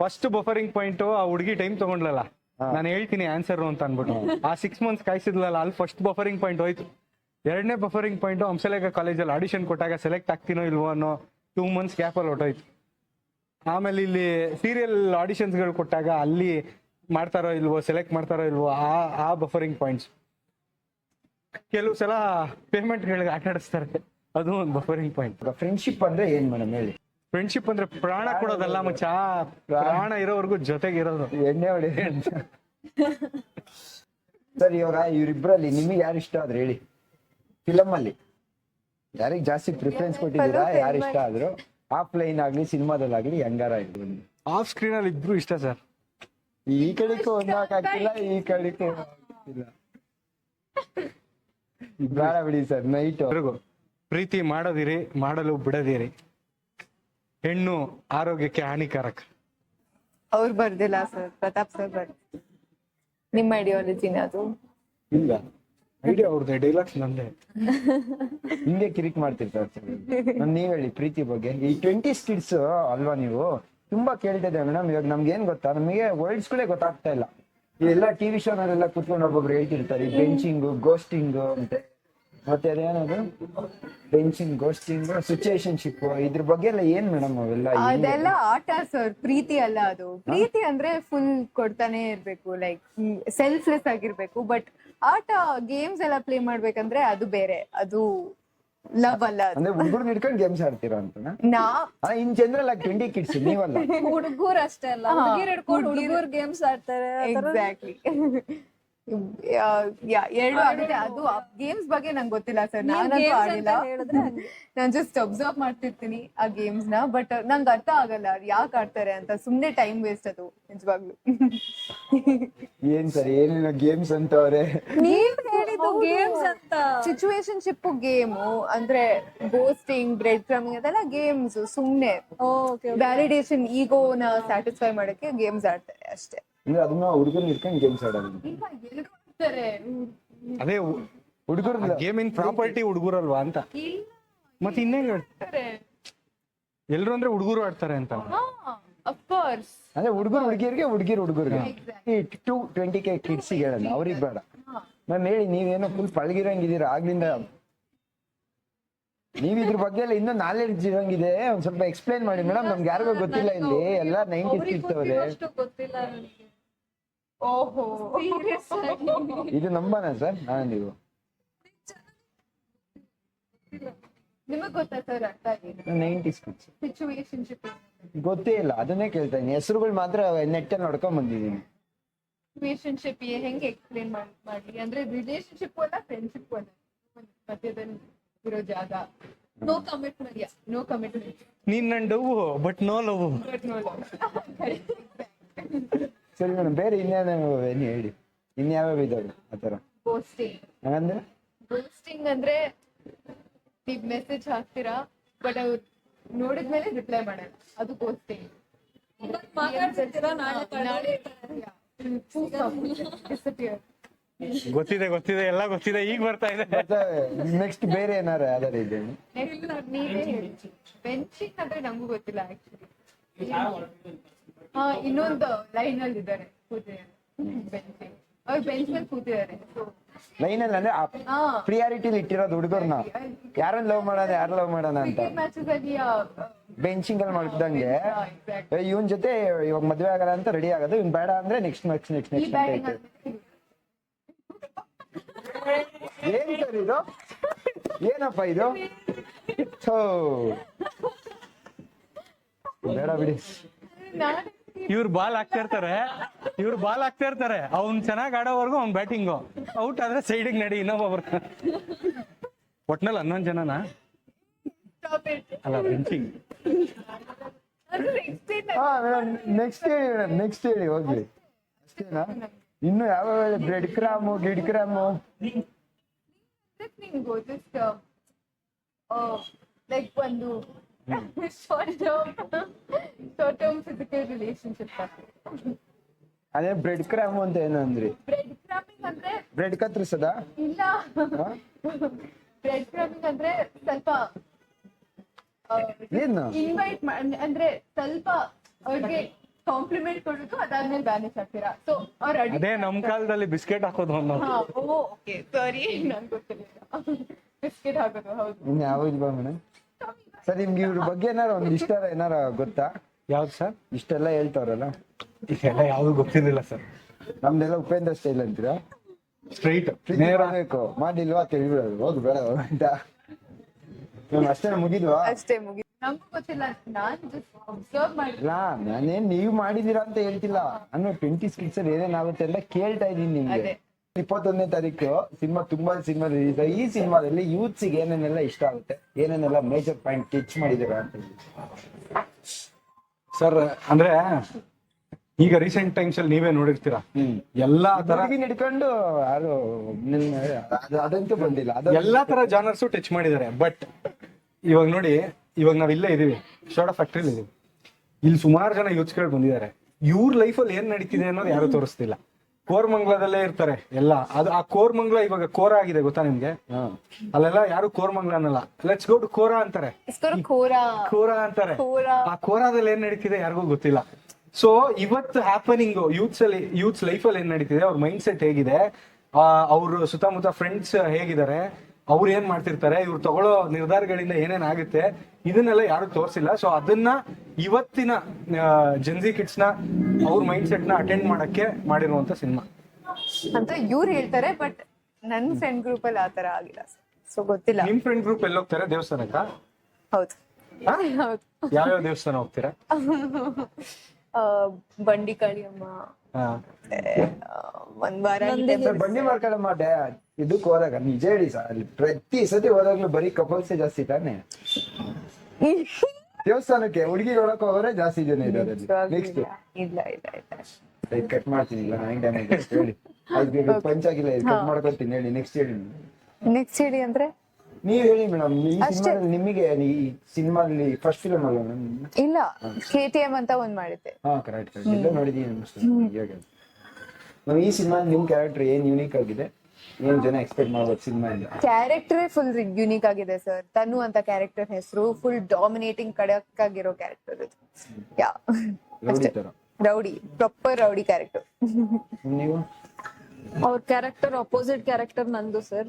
ಫಸ್ಟ್ ಬಫರಿಂಗ್ ಪಾಯಿಂಟ್ ಆ ಹುಡುಗಿ ಟೈಮ್ ತಗೊಂಡ್ಲಲ್ಲ ನಾನು ಹೇಳ್ತೀನಿ ಆನ್ಸರ್ ಅಂತ ಅನ್ಬಿಟ್ಟು ಆ ಸಿಕ್ಸ್ ಮಂತ್ಸ್ ಕಾಯಿಸಿದ್ಲಲ್ಲ ಅಲ್ಲಿ ಫಸ್ಟ್ ಬಫರಿಂಗ್ ಪಾಯಿಂಟ್ ಹೋಯ್ತು. ಎರಡನೇ ಬಫರಿಂಗ್ ಪಾಯಿಂಟ್ ಹಂಸಲೇಖ ಕಾಲೇಜಲ್ಲಿ ಆಡಿಷನ್ ಕೊಟ್ಟಾಗ ಸೆಲೆಕ್ಟ್ ಆಗ್ತೀನೋ ಇಲ್ವೋ ಅನ್ನೋ ಟೂ ಮಂತ್ಸ್ ಗ್ಯಾಪಲ್ಲಿ ಹೊಟ್ಟೋಯ್ತು ಆಮೇಲೆ ಇಲ್ಲಿ ಸೀರಿಯಲ್ ಆಡಿಷನ್ಸ್ಗಳು ಕೊಟ್ಟಾಗ ಅಲ್ಲಿ ಮಾಡ್ತಾರೋ ಇಲ್ವೋ ಸೆಲೆಕ್ಟ್ ಮಾಡ್ತಾರೋ ಇಲ್ವೋ ಆ ಆ ಬಫರಿಂಗ್ ಪಾಯಿಂಟ್ಸ್ ಕೆಲವು ಸಲ ಪೇಮೆಂಟ್ಗಳಿಗೆ ಆಟಾಡಿಸ್ತಾರೆ. ಅದು ಒಂದು ಬಫರಿಂಗ್ ಪಾಯಿಂಟ್ ಫ್ರೆಂಡ್ಶಿಪ್ ಅಂದ್ರೆ ಏನ್ ಮೇಡಮ್ ಹೇಳಿ? ಫ್ರೆಂಡ್ಶಿಪ್ ಅಂದ್ರೆ ಪ್ರಾಣ ಕೊಡೋದಲ್ಲ ಮಚ್ಚ? ಪ್ರಾಣ. ಇರೋವರೆಗೂ ಜೊತೆಗೆ ಇರೋದು. ಎಣ್ಣೆ ಹೊಡಿ ಸರ್ ಇವಾಗ ಇವ್ರಿಬ್ರಲ್ಲಿ ನಿಮಗೆ ಯಾರು ಇಷ್ಟ ಆದ್ರೆ ಹೇಳಿ. ಫಿಲಮ್ ಅಲ್ಲಿ ಯಾರಿಗ್ ಜಾಸ್ತಿ ಪ್ರಿಫರೆನ್ಸ್ ಕೊಟ್ಟಿದ್ದೀರಾ ಯಾರು ಇಷ್ಟ ಆದ್ರು? ಆಫ್ಲೈನ್ ಆಗ್ಲಿ ಸಿನಿಮಾದಲ್ಲಾಗ್ಲಿ ಹೆಂಗಾರ ಇದ್ರು ಆಫ್ ಸ್ಕ್ರೀನ್ ಅಲ್ಲಿ ಇಬ್ರು ಇಷ್ಟ ಸರ್. ಈ ಕಡೆಗೂ ಆಗ್ತಿಲ್ಲ ಈ ಕಡೆಗೂ ಬೇಡ ಬಿಡಿ ಸರ್ ನೈಟ್ ಪ್ರೀತಿ ಮಾಡೋದಿರಿ ಮಾಡಲು ಬಿಡದಿರಿ. ಹೆಣ್ಣು ಆರೋಗ್ಯಕ್ಕೆ ಹಾನಿಕಾರಕ. ಅವ್ರು ಬರ್ದಿಲ್ಲ ಸರ್ ಪ್ರತಾಪ್ ಸರ್ ಬರ್ ನಿಮ್ಮ ಐಡಿಯಾಲಜಿನ ಅದು. ಇಲ್ಲ. ಐಡಿಯಾ ಅವ್ರದ್ದು ಡೈಲಾಗ್ಸ್ ನಂದೆ. ಹಿಂಗೆ ಕಿರಿಕ್ ಮಾಡ್ತಿರ್ತಾರೆ ನಾನ್ ನೀವ್ ಹೇಳಿ ಪ್ರೀತಿ ಬಗ್ಗೆ. ಈ ಟ್ವೆಂಟಿ ಸ್ಕಿಡ್ಸ್ ಅಲ್ವಾ ನೀವು? ತುಂಬಾ ಕೇಳ್ತಿದ್ದೆ ಮೇಡಮ್ ಇವಾಗ ನಮ್ಗೆ ಏನ್ ಗೊತ್ತಾ? ನಮಗೆ ವರ್ಡ್ಸ್ಗಳೇ ಗೊತ್ತಾಗ್ತಾ ಇಲ್ಲ. ಎಲ್ಲ ಟಿವಿ ಶೋನಲ್ಲೆಲ್ಲ ಕುತ್ಕೊಂಡು ಒಬ್ಬೊಬ್ರು ಹೇಳ್ತಿರ್ತಾರೆ ಬೆಂಚಿಂಗ್ ಗೋಸ್ಟಿಂಗ್ ಅಂತೆ ಮತ್ತೆ ಅದೇನದು ಬೆಂಚಿಂಗ್ ಗೋಸ್ಟಿಂಗ್ ಸಿಚುಯೇಷನ್ಶಿಪ್ ಇದ್ರ ಬಗ್ಗೆ ಎಲ್ಲ ಏನ್ ಮೇಡಮ್ ಅವೆಲ್ಲ? ಅದೆಲ್ಲ ಆಟ ಸರ್ ಪ್ರೀತಿ ಅಲ್ಲ ಅದು. ಪ್ರೀತಿ ಅಂದ್ರೆ ಫುಲ್ ಕೊಡ್ತಾನೆ ಇರ್ಬೇಕು ಲೈಕ್ ಸೆಲ್ಫ್ಲೆಸ್ ಆಗಿರ್ಬೇಕು. ಬಟ್ ಆಟ ಗೇಮ್ಸ್ ಎಲ್ಲ ಪ್ಲೇ ಮಾಡ್ಬೇಕಂದ್ರೆ ಅದು ಬೇರೆ. ಅದು ಲವ್ ಅಲ್ಲ ಅದು. ಅಂದ್ರೆ ಹುಡುಗರು ಹಿಡ್ಕೊಂಡು ಗೇಮ್ಸ್ ಆಡ್ತೀರಾ ಅಂತ ನಾ? ಇನ್ ಜನರಲ್ ಆಗಿ ಟ್ವೆಂಟಿ ಕಿಡ್ಸ್ ನೀವಲ್ಲ? ಹುಡುಗರು ಅಷ್ಟೇ ಅಲ್ಲ. ಹುಡುಗರು ಹಿಡ್ಕೊಂಡು ಹುಡುಗರು ಗೇಮ್ಸ್ ಆಡ್ತಾರೆ ಎಕ್ಸಾಕ್ಟ್ಲಿ ಎರಡು ಆಗುತ್ತೆ. ಅದು ಗೇಮ್ಸ್ ಬಗ್ಗೆ ನಂಗೆ ಗೊತ್ತಿಲ್ಲ ಸರ್ ನಾನಂತೂ ಆಡಿಲ್ಲ. ನಾನ್ ಜಸ್ಟ್ ಅಬ್ಸರ್ವ್ ಮಾಡ್ತಿರ್ತೀನಿ ಆ ಗೇಮ್ಸ್ನ. ಬಟ್ ನಂಗೆ ಅರ್ಥ ಆಗಲ್ಲ ಯಾಕೆ ಆಡ್ತಾರೆ ಅಂತ. ಸುಮ್ನೆ ಟೈಮ್ ವೇಸ್ಟ್ ಅದು ನಿಜವಾಗ್ಲು. ಏನ್ ಸರ್ ಏನೇನೋ ಗೇಮ್ಸ್ ಅಂತವ್ರೆ. ನೀವ್ ಹೇಳಿದ್ದು ಗೇಮ್ಸ್ ಅಂತ. ಸಿಚುವೇಶನ್ ಶಿಪ್ ಗೇಮು ಅಂದ್ರೆ ಗೋಸ್ಟಿಂಗ್ ಬ್ರೆಡ್ ಕ್ರಮಿಂಗ್ ಅದೆಲ್ಲ ಗೇಮ್ಸ್ ಸುಮ್ನೆ. ಓಕೆ ವ್ಯಾಲಿಡೇಷನ್ ಈಗೋನ ಸ್ಯಾಟಿಸ್ಫೈ ಮಾಡಕ್ಕೆ ಗೇಮ್ಸ್ ಆಡ್ತಾರೆ ಅಷ್ಟೇ. ಅಂದ್ರೆ ಅದನ್ನ ಹುಡುಗರು ಹಿಡ್ಕೊಂಡು ಗೇಮ್ಸ್ ಆಡೋದು. ಇಲ್ಲ ಎಲ್ರು ಆಡ್ತಾರೆ ಅದೇ ಹುಡುಗರು ಗೇಮಿನ ಪ್ರಾಪರ್ಟಿ ಹುಡುಗರಲ್ವಾ ಅಂತ. ಇಲ್ಲ ಮತ್ತೆ ಇನ್ನೇನ್ ಆಡ್ತಾರೆ ಎಲ್ರು ಅಂದ್ರೆ ಹುಡುಗರು ಆಡ್ತಾರೆ ಅಂತ. ಅಂದ್ರೆ ಹುಡುಗರು ಹುಡುಗಿಯರಿಗೆ ಹುಡುಗಿರು ಹುಡುಗರಿಗೆ. ಟು ಟ್ವೆಂಟಿ ಕೆ ಕಿಡ್ಸ್ ಹೇಳಲ್ಲ ಅವ್ರಿಗೆ ಬೇಡ. ನಾನು ಹೇಳಿ ನೀವೇನೋ ಫುಲ್ ಪಳಗಿರಂಗಿದ್ದೀರ? ಆಗ್ಲಿಂದ ನೀವ್ ಇದ್ರ ಬಗ್ಗೆ ಎಲ್ಲ ಇನ್ನೂ ನಾಲೆಡ್ಜ್ ಇರಂಗಿದೆ. ಒಂದ್ ಸ್ವಲ್ಪ ಎಕ್ಸ್ಪ್ಲೈನ್ ಮಾಡಿ ಮೇಡಮ್ ನಮ್ಗೆ ಯಾರಿಗೂ ಗೊತ್ತಿಲ್ಲ ಇಲ್ಲಿ. ಎಲ್ಲ ನೈಂಟಿ ಇರ್ತವ್ರೆ ಓಹೋ ಇದು ನಂಬನ ಸರ್ ನಾನು ನೀವು? ನಿಮಗ್ ಗೊತ್ತಾ ಸರ್ ಅರ್ಥ ಆಗಿಲ್ಲ? ನೈಂಟೀಸ್ ಕಿಡ್ಸ್ ಸಿಚುವೇಶನ್ ಗೊತ್ತೇ ಇಲ್ಲ. ಅದನ್ನೇ ಕೇಳ್ತಾ ಇದ್ದೀನಿ. ಹೆಸರುಗಳು ಮಾತ್ರ ನೆಟ್ಟಲ್ಲಿ ನೋಡ್ಕೊಂಡ್ ಬಂದಿದ್ದೀನಿ. ರಿಲೇಶನ್ಶಿಪ್ ಹೆಂಗೆ ಎಕ್ಸ್ಪ್ಲೇನ್ ಮಾಡ್ಲಿ? ಅಂದ್ರೆ ರಿಲೇಶನ್ಶಿಪ್ ಅಲ್ಲ ಫ್ರೆಂಡ್ಶಿಪ್ ಅಲ್ಲ. ಮಧ್ಯದಲ್ಲಿ ಇರೋ ಜಾಗ. ನೋ ಕಮಿಟ್ಮೆಂಟ್ ನೋ ಕಮಿಟ್ಮೆಂಟ್ ನೀನ್ ನನ್ ಡವ್ ಬಟ್ ನೋ ಲವ್ ಸರಿ ಮೇಡಮ್ ಬೇರೆ ಇನ್ಯಾವ ಏನು ಹೇಳಿ? ಇನ್ಯಾವ್ಯಾವ ಇದಾವೆ ಆ ಥರ? ಗೋಸ್ಟಿಂಗ್ ಹಂಗಂದ್ರೆ? ಗೋಸ್ಟಿಂಗ್ ಅಂದ್ರೆ ನೀವ್ ಮೆಸೇಜ್ ಹಾಕ್ತೀರಾ ಬಟ್ ಅವ್ರು ನೋಡಿದ್ಮೇಲೆ ರಿಪ್ಲೈ ಮಾಡಲ್ಲ. ಅದು ಗೋಸ್ಟಿಂಗ್ ಮಾತಾಡ್ತಿರ್ತೀರಾ ನಾಳೆ ನಾಳೆ ಗೊತ್ತಿದೆ ಗೊತ್ತಿದೆ ಎಲ್ಲ ಗೊತ್ತಿದೆ ಈಗ ಬರ್ತಾ ಇದೆ. ನೆಕ್ಸ್ಟ್ ಬೇರೆ ಏನಾರ ಯಾವ್ದಾರ ಇದೆ? ಬೆಂಚಿಂಗ್ ಅಂದ್ರೆ ನಂಗೂ ಗೊತ್ತಿಲ್ಲ ಆಕ್ಚುಲಿ ಹಾ ಇನ್ನೊಂದು ಲೈನ್ ಅಲ್ಲಿ ಇದ್ದಾರೆ ಕೂತಿದ್ದಾರೆ ಬೆಂಚಿಂಗ್ ಅವ್ರು ಬೆಂಚ್ ಮೇಲೆ ಕೂತಿದ್ದಾರೆ ಅಲ್ಲಿ ಅಂದ್ರೆ ಪ್ರಿಯಾರಿಟಿಲಿ ಇಟ್ಟಿರೋದು ಹುಡುಗರ್ನ ಯಾರನ್ನ ಲವ್ ಮಾಡೋಣ ಯಾರು ಲವ್ ಮಾಡೋಣ ಅಂತ. ಮ್ಯಾಚಸ್ ಅಲ್ಲಿ ಬೆಂಚಿಂಗ್ ಅಲ್ಲಿ ಮಾಡಿದಂಗೆ. ಇವನ್ ಜೊತೆ ಇವಾಗ ಮದ್ವೆ ಆಗಲ್ಲ ಅಂತ ರೆಡಿ ಆಗೋದು. ಇವ್ನ್ ಬೇಡ ಅಂದ್ರೆ ನೆಕ್ಸ್ಟ್ ನೆಕ್ಸ್ಟ್ ನೆಕ್ಸ್ಟ್ ನೆಕ್ಸ್ಟ್ ಅಂತ ಏನ್ ಸರ್ ಇದು? ಏನಪ್ಪ ಇದು. ಬೇಡ ಬಿಡಿ. ಇವ್ರು ಬಾಲ್ ಹಾಕ್ತಾ ಇರ್ತಾರೆ. ಇವ್ರು ಬಾಲ್ ಹಾಕ್ತಾ ಇರ್ತಾರೆ. ಅವ್ನ್ ಚೆನ್ನಾಗ್ ಆಡೋವರೆಗೂ ಅವ್ನ್ ಬ್ಯಾಟಿಂಗು ಔಟ್ ಆದ್ರೆ ಸೈಡಿಗೆ ನಡಿ ಇನ್ನೊಬ್ಬ ಬರ್ತಾನೆ ಒಟ್ನಲ್ಲಿ ಹನ್ನೊಂದ್ ಜನನಾ? ಅಲ್ಲ ಬೆಂಚಿಂಗ್ ಹಾ ಮೇಡಮ್ ನೆಕ್ಸ್ಟ್ ಹೇಳಿ ಮೇಡಮ್ ನೆಕ್ಸ್ಟ್ ಹೇಳಿ ಹೋಗ್ಲಿ. ಅಷ್ಟೇನಾ? ಇನ್ನು ಯಾವ ಬ್ರೆಡ್ ಕ್ರಾಮು ಗಿಡ್ ಕ್ರಾಮು ನಿಂಗು ಜಸ್ಟ್ ಲೈಕ್ ಒಂದು short term short term physical relationship ಅದೇ ಬ್ರೆಡ್ ಕ್ರಾಮು ಅಂತ ಏನು ಅಂದ್ರಿ? ಬ್ರೆಡ್ ಕ್ರಾಮಿಂಗ್ ಅಂದ್ರೆ ಬ್ರೆಡ್ ಕತ್ತರಿಸದ? ಇಲ್ಲ. ಬ್ರೆಡ್ ಕ್ರಾಮಿಂಗ್ ಅಂದ್ರೆ ಸ್ವಲ್ಪ ಏನು? ಇನ್ವೈಟ್ ಅಂದ್ರೆ ಸ್ವಲ್ಪ ಅವ್ರಿಗೆ ಕಾಂಪ್ಲಿಮೆಂಟ್ ಕೊಡೋದು ಅದಾದ್ಮೇಲೆ ಬ್ಯಾನಿಶ್ ಆಗ್ತೀರಾ ಸೊ ಅವ್ರ ಅದೇ ನಮ್ ಕಾಲದಲ್ಲಿ ಬಿಸ್ಕೆಟ್ ಹಾಕೋದು ಓಕೆ ಸಾರಿ ನಂಗೆ ಗೊತ್ತಿಲ್ಲ ಬಿಸ್ಕೆಟ್ ಹಾಕೋದು ಹೌದು. ಇನ್ನು ಯಾವ ಇಲ್ವಾ ಮೇಡಮ್ ಸರ್ ನಿಮ್ಗೆ ಇವ್ರ ಬಗ್ಗೆ ಏನಾರ ಒಂದ್ ಇಷ್ಟ ಏನಾರ ಗೊತ್ತಾ? ಯಾವ್ದು ಸರ್? ಇಷ್ಟೆಲ್ಲ ಹೇಳ್ತಾವ್ರಲ್ಲ. ಇದೆಲ್ಲ ಯಾವ್ದು ಗೊತ್ತಿರಲಿಲ್ಲ ಸರ್. ನಮ್ದೆಲ್ಲ ಉಪೇಂದ್ರ ಸ್ಟೈಲ್ ಅಂತೀರಾ? ಸ್ಟ್ರೈಟ್ ನೇರ. ಬೇಕು ಮಾಡಿಲ್ವಾ? ತಿಳಿಬಿಡೋದು. ಹೋಗ್ಬೇಡ ಅಂತ. ಅಷ್ಟೇ ಮುಗಿದ್ವಾ? ಅಷ್ಟೇ ಮುಗಿ ನಮಗೂ ಗೊತ್ತಿಲ್ಲ ನಾನ್ ಜಸ್ಟ್ ಅಬ್ಸರ್ವ್ ಮಾಡಿ ಇಲ್ಲ ನಾನೇನ್ ನೀವ್ ಮಾಡಿದೀರಾ ಅಂತ ಹೇಳ್ತಿಲ್ಲ. ನಾನು ಟ್ವೆಂಟಿ ಸ್ಕಿಟ್ಸ್ ಅಲ್ಲಿ ಏನೇನಾಗುತ್ತೆ ಅಂತ ಕೇಳ್ತಾ ಇದೀನಿ ನಿಮ್ಗೆ. ಅದೇ. ಇಪ್ಪತ್ತೊಂದನೇ ತಾರೀಕು ಸಿನಿಮಾ ತುಂಬಾ ಸಿನಿಮಾ ರಿಲೀಸ್ ಈ ಸಿನಿಮಾದಲ್ಲಿ ಯೂತ್ಸ್ಗೆ ಏನೇನೆಲ್ಲ ಇಷ್ಟ ಆಗುತ್ತೆ? ಏನೇನೆಲ್ಲ ಮೇಜರ್ ಪಾಯಿಂಟ್ ಟಚ್ ಮಾಡಿದೀರಾ ಅಂತ ಹೇಳಿ. ಸರ್ ಅಂದ್ರೆ ಈಗ ರೀಸೆಂಟ್ ಟೈಮ್ಸ್ ಅಲ್ಲಿ ನೀವೇ ನೋಡಿರ್ತೀರಾ? ಎಲ್ಲಾ ತರ ಹಿಡ್ಕೊಂಡು ಅದು- ಅದಂತೂ ಬಂದಿಲ್ಲ. ಅದು ಎಲ್ಲಾ ತರ ಜಾನರ್ಸ್ ಟಚ್ ಮಾಡಿದ್ದಾರೆ. ಬಟ್ ಇವಾಗ ನೋಡಿ ಇವಾಗ ನಾವ್ ಇಲ್ಲೇ ಇದೀವಿ. ಶೋಡಾ ಫ್ಯಾಕ್ಟ್ರಿಲಿ ಇದೀವಿ. ಇಲ್ಲಿ ಸುಮಾರು ಜನ ಯೋಚಿಸ್ಕೊಂಡು ಬಂದಿದ್ದಾರೆ. ಇವ್ರ ಅಲ್ಲಿ ಏನ್ ನಡೀತಿದೆ ಅನ್ನೋದು ಯಾರು ತೋರಿಸ್ತಿಲ್ಲ. ಕೋರ್ಮಂಗ್ಲದಲ್ಲೇ ಇರ್ತಾರೆ ಎಲ್ಲ. ಅದು ಆ ಕೋರ್ಮಂಗ್ಲ ಇವಾಗ ಕೋರ ಆಗಿದೆ ಗೊತ್ತಾ ನಿಮ್ಗೆ? ಹಾ. ಅಲ್ಲೆಲ್ಲ ಯಾರು ಕೋರ್ಮಂಗ್ಲ ಅನ್ನಲ್ಲ. ಲೆಟ್ಸ್ ಗೋ ಟು ಕೋರ ಅಂತಾರೆ. ಕೋರ. ಅಂತಾರೆ. ಆ ಕೋರಾದಲ್ಲಿ ಏನ್ ನಡೀತಿದೆ ಯಾರಿಗೂ ಗೊತ್ತಿಲ್ಲ. ಸೊ ಇವತ್ತು ಹ್ಯಾಪನಿಂಗ್ ಯೂತ್ಸ್ ಅಲ್ಲಿ ಯೂತ್ಸ್ ಲೈಫ್ ಅಲ್ಲಿ ಏನ್ ನಡೀತಿದೆ? ಅವ್ರ ಮೈಂಡ್ ಸೆಟ್ ಹೇಗಿದೆ ಅವ್ರ ಸುತ್ತಮುತ್ತ ಫ್ರೆಂಡ್ಸ್ ಹೇಗಿದ್ದಾರೆ? ಅವ್ರು ಏನ್ ಮಾಡ್ತಿರ್ತಾರೆ? ಇವ್ರು ತಗೊಳ್ಳೋ ನಿರ್ಧಾರಗಳಿಂದ ಏನೇನ್ ಆಗುತ್ತೆ? ಇದನ್ನೆಲ್ಲ ಯಾರು ತೋರಿಸಿಲ್ಲ. ಸೊ ಅದನ್ನ ಇವತ್ತಿನ ಜನ್ಸಿ ಕಿಡ್ಸ್ನ ಅವ್ರ ಮೈಂಡ್ ಸೆಟ್ನ ಅಟೆಂಡ್ ಮಾಡಕ್ಕೆ ಮಾಡಿರುವಂತ ಸಿನಿಮಾ ಅಂತ ಇವ್ರು ಹೇಳ್ತಾರೆ ಬಟ್ ನನ್ನ ಫ್ರೆಂಡ್ ಗ್ರೂಪ್ ಅಲ್ಲಿ ಆತರ ಆಗಿಲ್ಲ. ಸೊ ಗೊತ್ತಿಲ್ಲ. ನಿಮ್ ಫ್ರೆಂಡ್ ಗ್ರೂಪ್ ಎಲ್ಲಿ ಹೋಗ್ತಾರೆ? ದೇವಸ್ಥಾನಕ್ಕ? ಹೌದು. ಯಾವ್ಯಾವ ದೇವಸ್ಥಾನ ಹೋಗ್ತೀರಾ? ಬಂಡಿ ಕಾಳಿಯಮ್ಮ. ಹಾ. ಆ, ಒಂದ್ ವಾರ ಸರ್ ಬಂಡಿ ಮಾಡ್ಕೊಳ್ಳೋ ಡೇ ಇದಕ್ಕೆ ಹೋದಾಗ ನಿಜ ಹೇಳಿ ಸರ್ ಅಲ್ಲಿ ಪ್ರತಿ ಸತಿ ಹೋದಾಗ್ಲೂ ಬರೀ ಕಪಲ್ಸೇ ಜಾಸ್ತಿ ತಾನೆ? ದೇವಸ್ಥಾನಕ್ಕೆ ಹುಡುಗಿ ನೋಡಕ್ ಹೋಗೋರೆ ಜಾಸ್ತಿ ಜನ ಇದ್ದಾರೆ ನೆಕ್ಸ್ಟ್ ಇಲ್ಲ ಇಲ್ಲ ಇಲ್ಲ ಕಟ್ ಮಾಡ್ತೀನಿ ಇಲ್ಲ ನನಗೆ ಡ್ಯಾಮೇಜ್ ಹೇಳಿ. ಆಯ್ತು ಪಂಚ್ ಆಗಿಲ್ಲ ಕಟ್ ಮಾಡ್ಕೊತೀನಿ ಹೇಳಿ ನೆಕ್ಸ್ಟ್ ಹೇಳಿ. ನೆಕ್ಸ್ಟ್ ಹೇಳಿ ಅಂದ್ರೆ? ನೀವ್ ಹೇಳಿ ಮೇಡಮ್ ಸಿನಿಮಾದಲ್ಲಿ ನಿಮಗೆ ಈ ಸಿನಿಮಾದಲ್ಲಿ ಫಸ್ಟ್ ಫಿಲಮ್ ಅಲ್ಲ madam? ಇಲ್ಲ ಕೆ ಟಿ ಎಂ ಅಂತ ಒಂದ್ ಮಾಡಿದ್ದೆ. ಹಾ ಕರೆಕ್ಟ್ ಕರೆಕ್ಟ್ ಎಲ್ಲ ನೋಡಿದೀನಿ ಇವಾಗ ಈ ಸಿನಿಮಾ ನಿಮ್ ಕ್ಯಾರೆಕ್ಟರ್ ಏನ್ ಯೂನಿಕ್ ಆಗಿದೆ? ಏನ್ ಜನ ಎಕ್ಸ್ಪೆಕ್ಟ್ ಮಾಡ್ಬೋದು ಸಿನಿಮಾಯಿಂದ ಕ್ಯಾರೆಕ್ಟರ್ ಫುಲ್ ಯುನೀಕ್ ಆಗಿದೆ ಸರ್ ತನು ಅಂತ ಕ್ಯಾರೆಕ್ಟರ್ ಹೆಸರು ಫುಲ್ ಡಾಮಿನೇಟಿಂಗ್ ಕಡಕ್ ಆಗಿರೋ ಕ್ಯಾರೆಕ್ಟರ್ ಇದು ಯಾ ರೌಡಿ ತರ. ರೌಡಿ ಪ್ರಾಪರ್ ರೌಡಿ ಕ್ಯಾರೆಕ್ಟರ್ ನೀವು? ಅವ್ರ ಕ್ಯಾರೆಕ್ಟರ್ ಅಪೋಸಿಟ್ ಕ್ಯಾರೆಕ್ಟರ್ ನಂದು ಸರ್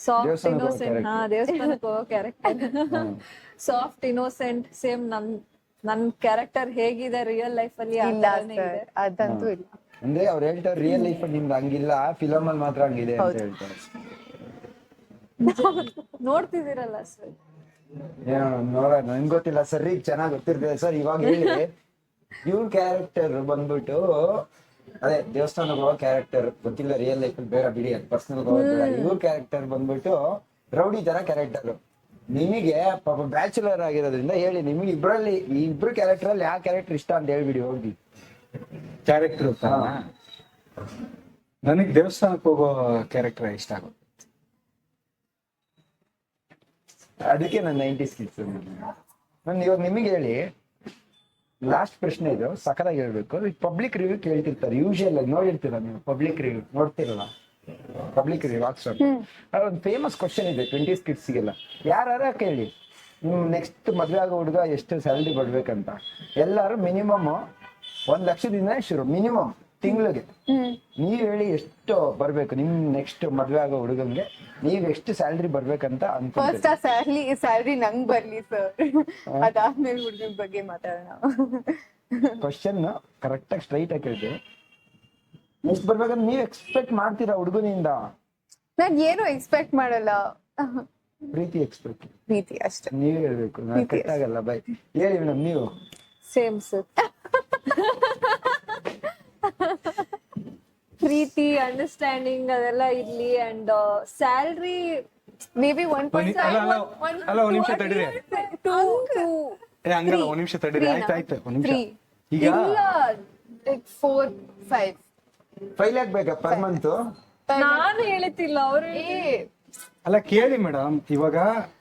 ಸಾಫ್ಟ್ ಇನ್ನೋಸೆಂಟ್ ಹಾ ದೇವಸ್ಥಾನಕ್ಕೆ ಹೋಗೋ ಕ್ಯಾರೆಕ್ಟರ್ ಸಾಫ್ಟ್ ಇನ್ನೋಸೆಂಟ್ ಸೇಮ್ ನನ್ ನನ್ ಕ್ಯಾರೆಕ್ಟರ್ ಹೇಗಿದೆ ರಿಯಲ್ ಲೈಫ್ ಅಲ್ಲಿ ಆ ಇಲ್ಲ ಥರನೇ ಸರ್ ಅದಂತೂ ಇಲ್ಲ. ಅಂದ್ರೆ ಅವ್ರು ಹೇಳ್ತಾರೆ ರಿಯಲ್ ಲೈಫ್ ನಿಮ್ದು ಹಂಗಿಲ್ಲ ಫಿಲಮ್ ಅಲ್ಲಿ ಮಾತ್ರ ಹಂಗಿದೆ ಅಂತ ಹೇಳ್ತಾರೆ. ನೋಡ್ತಿದ್ದೀರಲ್ಲ ಸರ್ ಏನೋ ನೋಡ ನನ್ಗೆ ಗೊತ್ತಿಲ್ಲ ಸರ್ ಈಗ ಚೆನ್ನಾಗಿ ಗೊತ್ತಿರ್ತದೆ ಸರ್ ಇವಾಗ ಹೇಳಿ. ಇವ್ರ ಕ್ಯಾರೆಕ್ಟರ್ ಬಂದ್ಬಿಟ್ಟು ಅದೇ ದೇವಸ್ಥಾನಕ್ಕೆ ಹೋಗೋ ಕ್ಯಾರೆಕ್ಟರ್ ಗೊತ್ತಿಲ್ಲ ರಿಯಲ್ ಲೈಫ್ ಅಲ್ಲಿ ಬೇಡ ಬಿಡಿ ಅದು ಪರ್ಸನಲ್ ಇವ್ರ ಕ್ಯಾರೆಕ್ಟರ್ ಬಂದ್ಬಿಟ್ಟು ರೌಡಿ ತರ ಕ್ಯಾರೆಕ್ಟರ್ ನಿಮಗೆ ಪಾಪ ಬ್ಯಾಚುಲರ್ ಆಗಿರೋದ್ರಿಂದ ಹೇಳಿ ನಿಮಗೆ ಇಬ್ರಲ್ಲಿ ಈ ಇಬ್ರು ಕ್ಯಾರೆಕ್ಟರ್ ಅಲ್ಲಿ ಯಾವ ಕ್ಯಾರೆಕ್ಟರ್ ಇಷ್ಟ ಅಂತ ಹೇಳ್ಬಿಡಿ ಹೋಗಿ ಕ್ಯಾರೆಕ್ಟರ್ ನನಗೆ ದೇವಸ್ಥಾನಕ್ಕೆ ಹೋಗೋ ಕ್ಯಾರೆಕ್ಟರ್ ಇಷ್ಟ ಆಗುತ್ತೆ ಅದಕ್ಕೆ ನನ್ನ ನೈಂಟಿ ಸ್ಕಿಲ್ಸ್ ನಾನು ಇವಾಗ ನಿಮಗೆ ಹೇಳಿ ಲಾಸ್ಟ್ ಪ್ರಶ್ನೆ ಇದು ಸಕಲಾಗಿ ಹೇಳ್ಬೇಕು. Public review ಕೇಳ್ತಿರ್ತಾರೆ. ಯೂಶುವಲ್ ಆಗಿ ನೋಡಿರ್ತೀರ ನೀವು ಪಬ್ಲಿಕ್ ರಿವ್ಯೂ ನೋಡ್ತಿರಲ್ಲ? ಪಬ್ಲಿಕ್ ರಿವ್ಯೂ ವಾಟ್ಸಪ್ ಒಂದು ಫೇಮಸ್ ಕ್ವಶನ್ ಇದೆ ಟ್ವೆಂಟಿ ಸ್ಕಿಟ್ಸ್ಗೆಲ್ಲ ಯಾರ ಕೇಳಿ ನೆಕ್ಸ್ಟ್ ಮದ್ವೆ ಆಗೋ ಹುಡುಗ ಎಷ್ಟು ಸ್ಯಾಲ್ರಿ ಬರ್ಬೇಕಂತ ಎಲ್ಲರೂ ಮಿನಿಮಮ್ ಒಂದ್ ಲಕ್ಷದಿಂದ ಶುರು ಮಿನಿಮಮ್ ತಿಂಗಳಿಗೆ. ನೀವ್ ಹೇಳಿ ಎಷ್ಟು ಬರ್ಬೇಕು ನಿಮ್ ನೆಕ್ಸ್ಟ್ ಮದ್ವೆ ಆಗೋ ಹುಡುಗಂಗೆ ನೀವ್ ಎಷ್ಟು ಸ್ಯಾಲ್ರಿ ಬರ್ಬೇಕಂತ ಫಸ್ಟ್ ಆ ಸ್ಯಾಲ್ರಿ ಸ್ಯಾಲ್ರಿ ನಂಗ್ ಬರ್ಲಿ ಸರ್ ಅದಾದ್ಮೇಲೆ ಹುಡುಗನ ಬಗ್ಗೆ ಮಾತಾಡೋಣ. ಕ್ವಶನ್ ಕರೆಕ್ಟ್ ಆಗಿ ಸ್ಟ್ರೈಟ್ ಆಗಿ ಕೇಳಿದೆ. ಎಷ್ಟು ಬರ್ಬೇಕಂತ ನೀವ್ ಎಕ್ಸ್ಪೆಕ್ಟ್ ಮಾಡ್ತೀರಾ ಹುಡುಗನಿಂದ? ನಾನ್ ಏನು ಎಕ್ಸ್ಪೆಕ್ಟ್ ಮಾಡಲ್ಲ. ಪ್ರೀತಿ ಎಕ್ಸ್ಪೆಕ್ಟ್ ಪ್ರೀತಿ ಅಷ್ಟೇ. ನೀವೇ ಹೇಳ್ಬೇಕು ನಾನು ಕಟ್ ಆಗಲ್ಲ ಬೈ ಹೇಳಿ ಮೇಡಮ್ ನೀವು. ಸೇಮ್ ಸರ್ ಪ್ರೀತಿ ಅಂಡರ್ಸ್ಟ್ಯಾಂಡಿಂಗ್ ಅದೆಲ್ಲ ಇರ್ಲಿ and salary may be one point ಅಲ್ಲ ಒಂದ್ ನಿಮಿಷ ತಡೀರಿ. ಏ ಹಂಗಲ್ಲ ಒಂದ್ ನಿಮಿಷ ತಡೀರಿ. ಆಯ್ತು ಆಯ್ತು ಒಂದ್ ನಿಮಿಷ. ಈಗ? ಇಲ್ಲ ಫೋರ್ ಫೈವ್ ಫೈವ್ ಲ್ಯಾಕ್ ಬೇಕಾ ಪರ್ ಮಂತ್ ನಾನು ಹೇಳಿತಿಲ್ಲ ಅವ್ರು ಅಲ್ಲ ಕೇಳಿ ಮೇಡಮ್ ಇವಾಗ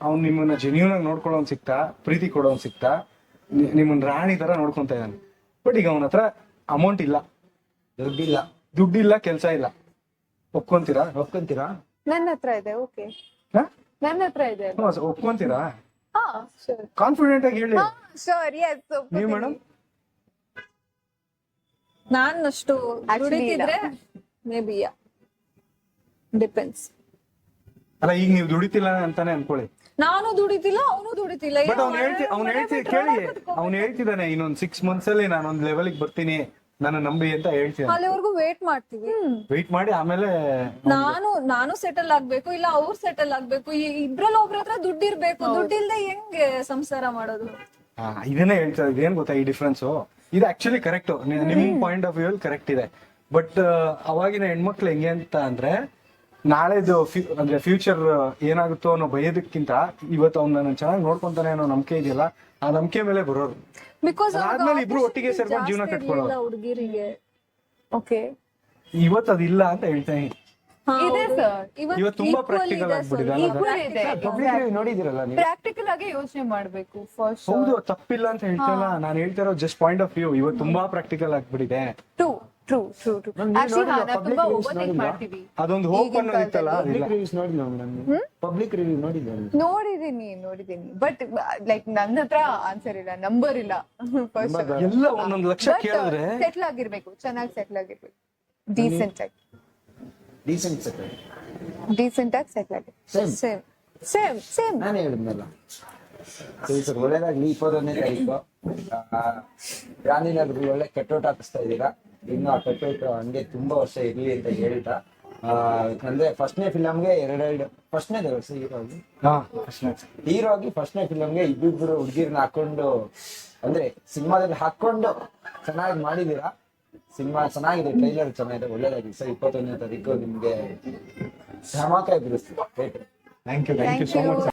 ಅವ್ನ್ ನಿಮ್ಮನ್ನ ಜೆನ್ಯೂನ್ ಆಗಿ ನೋಡ್ಕೊಳ್ಳೋನ್ ಸಿಕ್ತಾ? ಪ್ರೀತಿ ಕೊಡೋನ್ ಸಿಕ್ತಾ? ನಿಮ್ಮನ್ನ ರಾಣಿ ತರ ನೋಡ್ಕೊಂತ ಇದ್ದಾನೆ. ಬಟ್ ಈಗ ಅವನ ಹತ್ರ ಅಮೌಂಟ್ ಇಲ್ಲ. ದುಡ್ಡಿಲ್ಲ. ದುಡ್ಡಿಲ್ಲ ಕೆಲಸ ಇಲ್ಲ. ಒಪ್ಕೊಂತೀರಾ? ಒಪ್ಕೊಂತೀರಾ? ನನ್ನ ಹತ್ರ ಇದೆ ಓಕೆ. ಹಾ? ನನ್ನ ಹತ್ರ ಇದೆ ಹ್ಮ್, ಸ- ಒಪ್ಕೊಂತೀರಾ? ಹಾ ಶೋರ್ ಕಾನ್ಫಿಡೆಂಟ್ ಆಗಿ ಹೇಳಿ. ಶೋರ್ ಎಸ್ ನೀವು ಮೇಡಮ್ ನಾನ್ ಅಷ್ಟು Actually ದುಡಿತಿದ್ರೆ ಮೇ ಬಿ ಯಾ ಡಿಪೆಂಡ್ಸ್ ಅಲ್ಲ ಈಗ ನೀವು ದುಡಿತಿಲ್ಲ ಅಂತಾನೆ ಅನ್ಕೊಳ್ಳಿ. ನಾನು ದುಡಿತಿಲ್ಲ ಅವನು ದುಡಿತಿಲ್ಲ. ಬಟ್ ಅವ್ನು ಹೇಳ್ತಿ ಅವ್ನು ಹೇಳ್ತಿ ಕೇಳಿ. ಅವ್ನು ಹೇಳ್ತಿದ್ದಾನೆ ಇನ್ನೊಂದ್ ಸಿಕ್ಸ್ ಮಂತ್ಸ್ ಅಲ್ಲಿ ನಾನು ಒಂದ್ ಲೆವೆಲ್ಗೆ ಬರ್ತೀನಿ. ನನ್ನ ನಂಬಿ ಅಂತ ಹೇಳ್ತೀನಿ ಅಲ್ಲಿವರೆಗೂ ವೇಟ್ ಮಾಡ್ತೀವಿ. ವೇಟ್ ಮಾಡಿ ಆಮೇಲೆ ನಾನು ನಾನು ಸೆಟಲ್ ಆಗ್ಬೇಕು ಇಲ್ಲ ಅವ್ರು ಸೆಟಲ್ ಆಗ್ಬೇಕು ಈ ಇಬ್ರಲ್ಲಿ ಒಬ್ರ ಹತ್ರ ದುಡ್ಡು ಇರ್ಬೇಕು ದುಡ್ಡಿಲ್ದೆ ಹೆಂಗೆ ಸಂಸಾರ ಮಾಡೋದು? ಹಾ, ಇದನ್ನೇ ಹೇಳ್ತಾ ಇದೇನ್ ಗೊತ್ತಾ ಈ ಡಿಫ್ರೆನ್ಸ್ ಇದು ಆಕ್ಚುಲಿ ಕರೆಕ್ಟ್ ನಿಮ್ ಪಾಯಿಂಟ್ ಆಫ್ ವ್ಯೂ ಅಲ್ಲಿ ಕರೆಕ್ಟ್ ಇದೆ. ಬಟ್ ಅವಾಗಿನ ಹೆಣ್ಮಕ್ಳು ಹೆಂಗೆ ಅಂತ ಅಂದ್ರೆ ನಾಳೆದು ಫ್ಯೂ- ಅಂದ್ರೆ ಫ್ಯೂಚರ್ ಏನಾಗುತ್ತೋ ಅನ್ನೋ ಭಯದಕ್ಕಿಂತ ಇವತ್ತು ಅವ್ನ ನಾನು ಚೆನ್ನಾಗಿ ನೋಡ್ಕೊಂತಾನೆ ಅನ್ನೋ ನಂಬಿಕೆ ಇದೆಯಲ್ಲ ಆ ನಂಬಿಕೆ ಮೇಲೆ ಬರೋರು. ಬಿಕಾಸ್ ಅದಾದ್ಮೇಲೆ ಇಬ್ರು ಒಟ್ಟಿಗೆ ಸೇರ್ಕೊಂಡು ಜೀವನ ಕಟ್ಕೊಳ್ಳೋದು ಹುಡುಗಿರಿಗೆ. ಓಕೆ ಇವತ್ತು ಅದಿಲ್ಲ ಅಂತ ಹೇಳ್ತೇನೆ ಇದೆ ಸರ್ ಇವತ್ತು ತುಂಬಾ ಪ್ರಾಕ್ಟಿಕಲ್ ಆಗ್ಬಿಟ್ಟಿದೆ ನೋಡಿದಿರಲ್ಲ ನೀವು? ಪ್ರಾಕ್ಟಿಕಲ್ ಆಗಿ ಯೋಚನೆ ಮಾಡ್ಬೇಕು ಫಸ್ಟ್ ಹೌದು ತಪ್ಪಿಲ್ಲ ಅಂತ ಹೇಳ್ತಿಲ್ಲ ನಾನು ಹೇಳ್ತಿರೋ ಜಸ್ಟ್ ಪಾಯಿಂಟ್ ಆಫ್ ವ್ಯೂ ಇವತ್ತು ತುಂಬಾ ಪ್ರಾಕ್ಟಿಕಲ್ ಆಗ್ಬಿಟ್ಟಿದೆ. ಟ್ರೂ ಟ್ರೂ ಟ್ರೂ ಮ್ಯಾಮ್, ನೀವು ಆಕ್ಚುಲಿ ನೋಡಿಲ್ವಾ? ನಾವು ತುಂಬಾ reviews ಓವರ್ಥಿಂಕ್ ಮಾಡ್ತೀವಿ. ಅದೊಂದು ಹೋಪ್ ಅನ್ನೋದು ಇತ್ತಲ್ಲ ಅದಿಲ್ಲ ಪಬ್ಲಿಕ್ ರಿವ್ಯೂಸ್ ನೋಡಿಲ್ಲ ಮೇಡಮ್ ಪಬ್ಲಿಕ್ ರಿವ್ಯೂ ನೋಡಿಲ್ಲ ನೋಡಿದೀನಿ ನೋಡಿದೀನಿ ಬಟ್ ಲೈಕ್ ನನ್ನ ಹತ್ರ ಆನ್ಸರ್ ಇಲ್ಲ ನಂಬರ್ ಇಲ್ಲ. ಫಸ್ಟ್ ಎಲ್ಲ ಒಂದೊಂದು ಲಕ್ಷ ಕೇಳಿದ್ರೆ. ಸೆಟ್ಲ್ ಆಗಿರ್ಬೇಕು ಚೆನ್ನಾಗಿ ಸೆಟ್ಲ್ ಆಗಿರ್ಬೇಕು. ಡೀಸೆಂಟ್ ಆಗಿ. ಡೀಸೆಂಟ್ ಸೆಟ್ ಡೀಸೆಂಟ್ ಆಗಿ ಸೆಟ್ಲ್ ಆಗಿ. ಸೇಮ್ ಸೇಮ್ ಸೇಮ್ ಸೇಮ್ ಹೇಳಿದ್ನಲ್ಲ. ಸರಿ ಸರ್ ಒಳ್ಳೇದಾಗ್ಲಿ. ಇಪ್ಪತ್ತೊಂದನೇ ತಾರೀಕು. ಒಳ್ಳೆ ಕೆಟ್ಟೋಟ ಹಾಕಿಸ್ತಾ ಇದ್ದೀರಾ? ಇನ್ನು ಆ ಕಟ್ಔಟ್ ಹಂಗೆ ತುಂಬಾ ವರ್ಷ ಇರ್ಲಿ ಅಂತ ಹೇಳ್ತಾ. ಆ, ಅಂದ್ರೆ ಫಸ್ಟ್ನೇ ಫಿಲಮ್ಗೆ ಎರಡೆರಡು ಫಸ್ಟ್ನೇ ಹೀರೋ ಆಗಿ? ಹಾ ಹೀರೋ ಆಗಿ ಫಸ್ಟ್ನೇ ಫಿಲಮ್ಗೆ ಇಬ್ಬಿಬ್ರು ಹುಡುಗಿರ್ನ ಹಾಕೊಂಡು ಅಂದ್ರೆ ಸಿನಿಮಾದಲ್ಲಿ ಹಾಕೊಂಡು ಚೆನ್ನಾಗಿ ಮಾಡಿದೀರಾ? ಸಿನಿಮಾ ಚೆನ್ನಾಗಿದೆ ಟ್ರೈಲರ್ ಚೆನ್ನಾಗಿದೆ ಒಳ್ಳೇದಾಗಿದೆ ಸರ್. ಇಪ್ಪತ್ತೊಂದನೇ ತಾರೀಕು ನಿಮ್ಗೆ ಧಮಾಕ ಎದುರಿಸ್ತೀವಿ thank you thank you so much